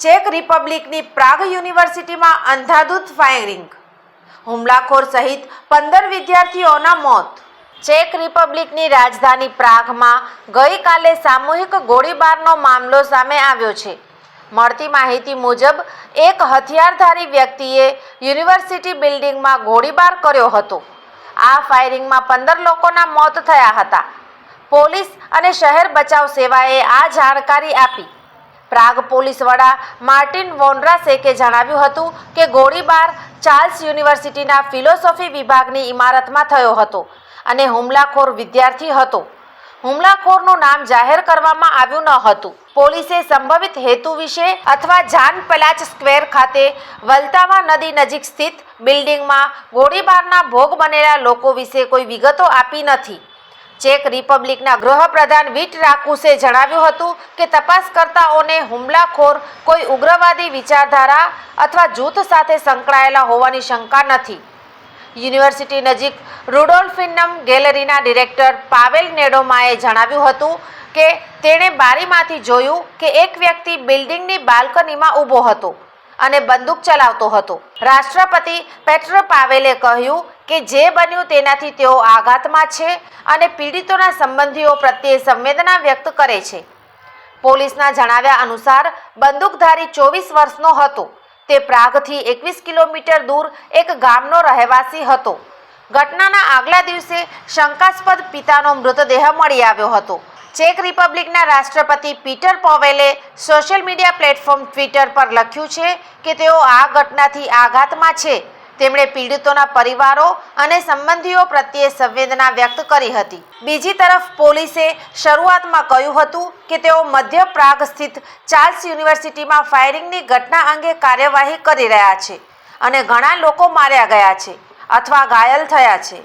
Check રિપબ્લિકની Prague યુનિવર્સિટીમાં અંધાધૂત ફાયરિંગ. હુમલાખોર સહિત પંદર વિદ્યાર્થીઓના મોત. ચેક રિપબ્લિકની રાજધાની પ્રાગમાં ગઈકાલે સામૂહિક ગોળીબારનો મામલો સામે આવ્યો છે. મળતી માહિતી મુજબ, એક હથિયારધારી વ્યક્તિએ યુનિવર્સિટી બિલ્ડિંગમાં ગોળીબાર કર્યો હતો. આ ફાયરિંગમાં પંદર લોકોના મોત થયા હતા. પોલીસ અને શહેર બચાવ સેવાએ આ જાણકારી આપી. પ્રાગ પોલીસ વડા માર્ટિન વોન્ડ્રાસેકે જણાવ્યું હતું કે ગોળીબાર ચાર્લ્સ યુનિવર્સિટીના ફિલોસોફી વિભાગની ઇમારતમાં થયો હતો અને હુમલાખોર વિદ્યાર્થી હતો. હુમલાખોરનું નામ જાહેર કરવામાં આવ્યું ન હતું. પોલીસે સંભવિત હેતુ વિશે અથવા જાન પલાચ સ્ક્વેર ખાતે વલતાવા નદી નજીક સ્થિત બિલ્ડિંગમાં ગોળીબારના ભોગ બનેલા લોકો વિશે કોઈ વિગતો આપી નથી. ચેક રિપબ્લિકના ગૃહપ્રધાન વિટ રાકુસે જણાવ્યું હતું કે તપાસકર્તાઓને હુમલાખોર કોઈ ઉગ્રવાદી વિચારધારા અથવા જૂથ સાથે સંકળાયેલા હોવાની શંકા નથી. યુનિવર્સિટી નજીક રુડોલ્ફિનમ ગેલેરીના ડિરેક્ટર પાવેલ નેડોમાએ જણાવ્યું હતું કે તેણે બારીમાંથી જોયું કે એક વ્યક્તિ બિલ્ડિંગની બાલ્કનીમાં ઊભો હતો. અને બંદૂક ચલાવતો હતો. રાષ્ટ્રપતિ પેટ્રો પાવેલે કહ્યું કે જે બન્યું તેનાથી તેઓ આઘાતમાં છે અને પીડિતોના સંબંધીઓ પ્રત્યે સંવેદના વ્યક્ત કરે છે. પોલીસના જણાવ્યા અનુસાર, બંદૂકધારી ચોવીસ વર્ષનો હતો. તે પ્રાગથી એકવીસ કિલોમીટર દૂર એક ગામનો રહેવાસી હતો. ઘટનાના આગલા દિવસે શંકાસ્પદ પિતાનો મૃતદેહ મળી આવ્યો હતો. ચેક રિપબ્લિકના રાષ્ટ્રપતિ પીટર પોવેલે સોશિયલ મીડિયા પ્લેટફોર્મ ટ્વિટર પર લખ્યું છે કે તેઓ આ ઘટનાથી આઘાતમાં છે. તેમણે પીડિતોના પરિવારો અને સંબંધીઓ પ્રત્યે સંવેદના વ્યક્ત કરી હતી. બીજી તરફ, પોલીસે શરૂઆતમાં કહ્યું હતું કે તેઓ મધ્ય પ્રાગ સ્થિત ચાર્લ્સ યુનિવર્સિટીમાં ફાયરિંગની ઘટના અંગે કાર્યવાહી કરી રહ્યા છે અને ઘણા લોકો માર્યા ગયા છે અથવા ઘાયલ થયા છે.